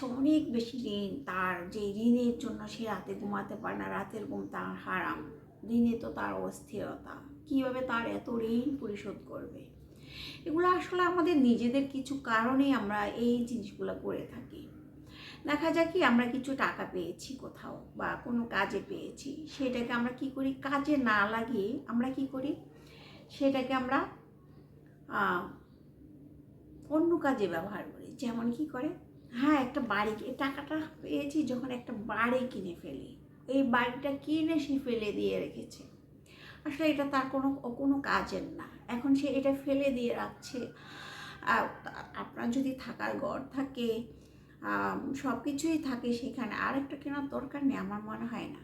আছে অনেক বেশি ঋণ, তার যে ঋণের জন্য সে রাতে ঘুমাতে পারে না, রাতের ঘুম তার হারাম। ঋণে তো তার অস্থিরতা। কীভাবে তার এত ঋণ পরিশোধ করবে? এগুলো আসলে আমাদের নিজেদের কিছু কারণে আমরা এই জিনিসগুলো করে থাকি। দেখা যায় কি আমরা কিছু টাকা পেয়েছি কোথাও বা কোনো কাজে পেয়েছি। সেটাকে আমরা কি করি? কাজে না লাগিয়ে আমরা কি করি? সেটাকে আমরা অন্য কাজে ব্যবহার করি। যেমন কি করে? হ্যাঁ একটা বাড়ি এই টাকাটা পেয়েছি যখন একটা বাড়ি কিনে ফেলি। এই বাড়িটা কিনে সে ফেলে দিয়ে রেখেছে। আসলে এটা তার কোনো কোনো কাজের না। এখন সে এটা ফেলে দিয়ে রাখছে। আপনার যদি থাকার ঘর থাকে সব কিছুই থাকে সেখানে আর একটা কেনার দরকার নেই আমার মনে হয় না।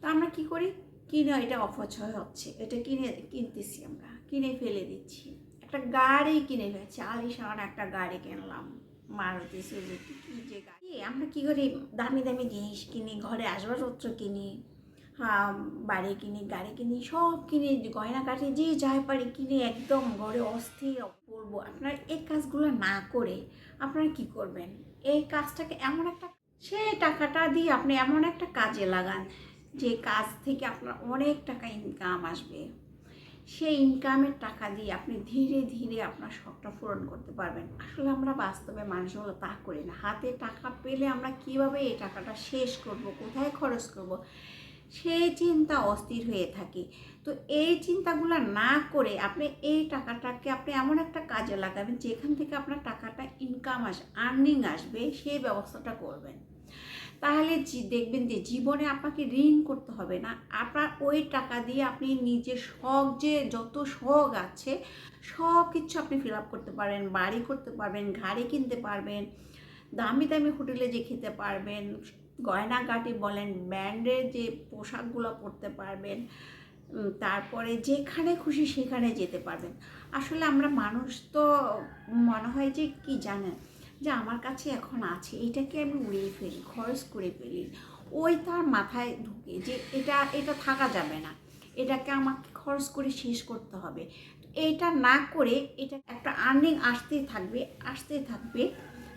তো আমরা কি করি? কিনে এটা অপচয় হচ্ছে। এটা কিনে কিনতেছি আমরা। কিনে ফেলে দিচ্ছি। একটা গাড়ি কিনে ফেলছি। আলিশান একটা গাড়ি কিনলাম। মারুতি সুজুকি কি যে গাড়ি। আমরা কি করি? দামি দামি জিনিস কিনি, ঘরে আসবাবপত্র কিনি বাড়ি কিনি, গাড়ি কিনি, সব কিনে, গয়না কাঠি, যে যাই পারি কিনে, একদম ঘরে অস্থির করব আপনার এই কাজগুলো না করে আপনারা কি করবেন? এই কাজটাকে এমন একটা সেই টাকাটা দিয়ে আপনি এমন একটা কাজে লাগান, যে কাজ থেকে আপনার অনেক টাকা ইনকাম আসবে। সেই ইনকামের টাকা দিয়ে আপনি ধীরে ধীরে আপনার শখটা পূরণ করতে পারবেন। আসলে আমরা বাস্তবে মানুষগুলো তা করি না। হাতে টাকা পেলে আমরা কীভাবে এই টাকাটা শেষ করব, কোথায় খরচ করব সেই চিন্তা অস্থির হয়ে থাকি। তো এই চিন্তাগুলো না করে আপনি এই টাকাটাকে আপনি এমন একটা কাজে লাগাবেন, যেখান থেকে আপনার টাকাটা ইনকাম আস আর্নিং আসবে, সেই ব্যবস্থাটা করবেন। তাহলে দেখবেন যে জীবনে আপনাকে ঋণ করতে হবে না। আপনার ওই টাকা দিয়ে আপনি নিজের শখ যে যত শখ আছে সব কিছু আপনি ফিল আপ করতে পারবেন, বাড়ি করতে পারবেন গাড়ি কিনতে পারবেন, দামি দামি হোটেলে যে খেতে পারবেন, গয়নাগাটি বলেন, ব্র্যান্ডের যে পোশাকগুলো পরতে পারবেন তারপরে যেখানে খুশি সেখানে যেতে পারবেন। আসলে আমরা মানুষ তো মনে হয় যে কি জানেন? যে আমার কাছে এখন আছে, এটাকে আমি উড়িয়ে ফেলি, খরচ করে ফেলি। ওই তার মাথায় ঢুকে যে এটা এটা থাকা যাবে না। এটাকে আমাকে খরচ করে শেষ করতে হবে। এটা না করে এটা একটা আর্নিং আসতেই থাকবে আসতেই থাকবে।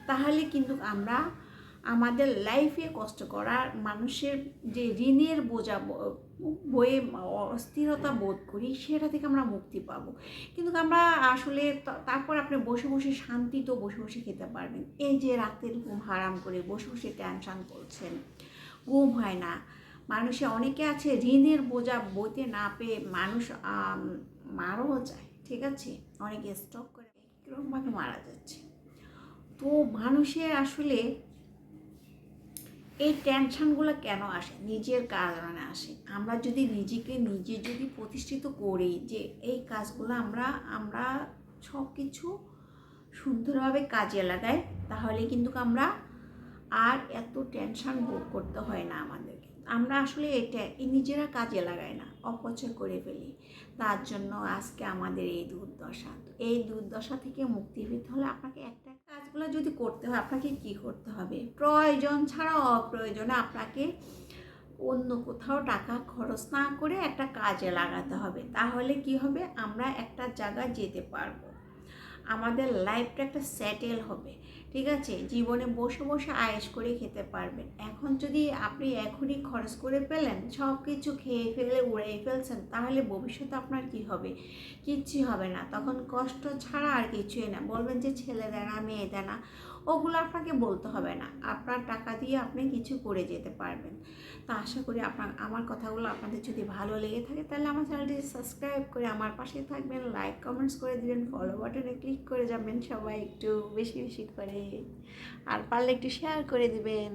তাহলে কিন্তু আমরা আমাদের লাইফে কষ্ট করার মানুষের যে ঋণের বোঝা বয়ে অস্থিরতা বোধ করি, সেটা থেকে আমরা মুক্তি পাব। কিন্তু আমরা আসলে তারপর আপনি বসে বসে শান্তি তো বসে বসে খেতে পারবেন। এই যে রাতের ঘুম হারাম করে বসে বসে টেনশন করছেন, ঘুম হয় না। মানুষে অনেকে আছে ঋণের বোঝা বইতে না পেয়ে মানুষ মারাও যায়, ঠিক আছে? অনেকে স্টক করে কীরকমভাবে মারা যাচ্ছে। তো মানুষের আসলে এই টেনশনগুলো কেন আসে? নিজের কারণে আসে। আমরা যদি নিজেকে নিজে যদি প্রতিষ্ঠিত করি যে এই কাজগুলো আমরা আমরা সব কিছু সুন্দরভাবে কাজে লাগাই, তাহলে কিন্তু আমরা আর এত টেনশন ভোগ করতে হয় না আমাদেরকে আমরা আসলে এটা নিজেরা কাজে লাগাই না, অপচয় করে ফেলি। তার জন্য আজকে আমাদের এই দুর্দশা। এই দুর্দশা থেকে মুক্তি পেতে হলে আপনাকে একটা কাজগুলো যদি করতে হয়, আপনাকে কি করতে হবে? প্রয়োজন ছাড়া অপ্রয়োজনে আপনাকে অন্য কোথাও টাকা খরচ না করে একটা কাজে লাগাতে হবে। তাহলে কি হবে? আমরা একটা জায়গায় যেতে পারব। আমাদের লাইফটা একটা সেটেল হবে। ঠিক আছে? জীবনে বসে বসে আয়েস করে খেতে পারবেন। এখন যদি আপনি এখনই খরচ করে পেলেন সব কিছু খেয়ে ফেলে উড়িয়ে ফেলছেন, তাহলে ভবিষ্যতে আপনার কি হবে? কিচ্ছু হবে না। তখন কষ্ট ছাড়া আর কিছুই না। বলবেন যে, ছেলে দেয় না মেয়ে দেয় না ওগুলো আপনাকে বলতে হবে না। আপনার টাকা দিয়ে আপনি কিছু করে যেতে পারবেন। তা আশা করি আপনার, আমার কথাগুলো আপনাদের যদি ভালো লেগে থাকে, তাহলে আমার চ্যানেলটি সাবস্ক্রাইব করে আমার পাশে থাকবেন। লাইক, কমেন্টস করে দিবেন। ফলো বাটনে ক্লিক করে যাবেন সবাই একটু বেশি বেশি করে। আর পারলে একটু শেয়ার করে দিবেন।